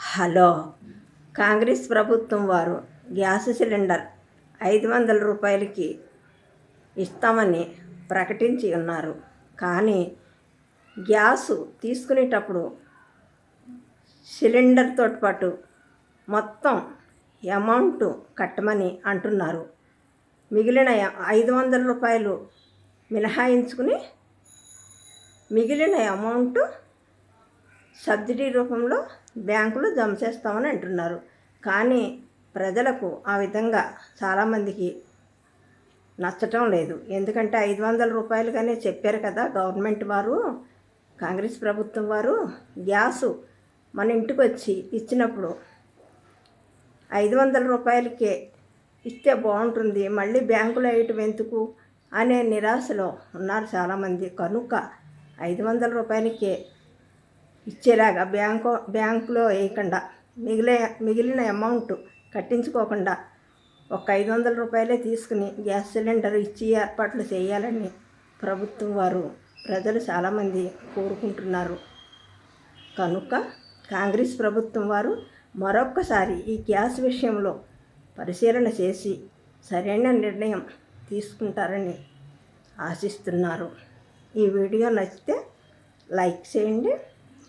Hello. Congress ప్రభుత్వం వారు gas cylinder ఐదు వందల రూపాయలకి ఇస్తామని ప్రకటించి ఉన్నారు. కానీ గ్యాసు తీసుకునేటప్పుడు సిలిండర్తో పాటు మొత్తం అమౌంట్ కట్టమని అంటున్నారు. మిగిలిన ఐదు వందల రూపాయలు మినహాయించుకుని మిగిలిన అమౌంట్ సబ్సిడీ రూపంలో బ్యాంకులు జమ చేస్తామని అంటున్నారు. కానీ ప్రజలకు ఆ విధంగా చాలామందికి నచ్చటం లేదు. ఎందుకంటే ఐదు వందల రూపాయలుగానే చెప్పారు కదా గవర్నమెంట్ వారు కాంగ్రెస్ ప్రభుత్వం వారు. గ్యాసు మన ఇంటికి వచ్చి ఇచ్చినప్పుడు ఐదు వందల రూపాయలకే ఇస్తే బాగుంటుంది. మళ్ళీ బ్యాంకులో వేయటం ఎందుకు అనే నిరాశలో ఉన్నారు చాలామంది. కనుక ఐదు వందల రూపాయలకే ఇచ్చేలాగా బ్యాంకు బ్యాంకులో వేయకుండా మిగిలే మిగిలిన అమౌంట్ కట్టించుకోకుండా ఒక ఐదు వందల రూపాయలే తీసుకుని గ్యాస్ సిలిండర్ ఇచ్చి ఏర్పాట్లు చేయాలని ప్రభుత్వం వారు ప్రజలు చాలామంది కోరుకుంటున్నారు. కనుక కాంగ్రెస్ ప్రభుత్వం వారు మరొక్కసారి ఈ గ్యాస్ విషయంలో పరిశీలన చేసి సరైన నిర్ణయం తీసుకుంటారని ఆశిస్తున్నారు. ఈ వీడియో నచ్చితే లైక్ చేయండి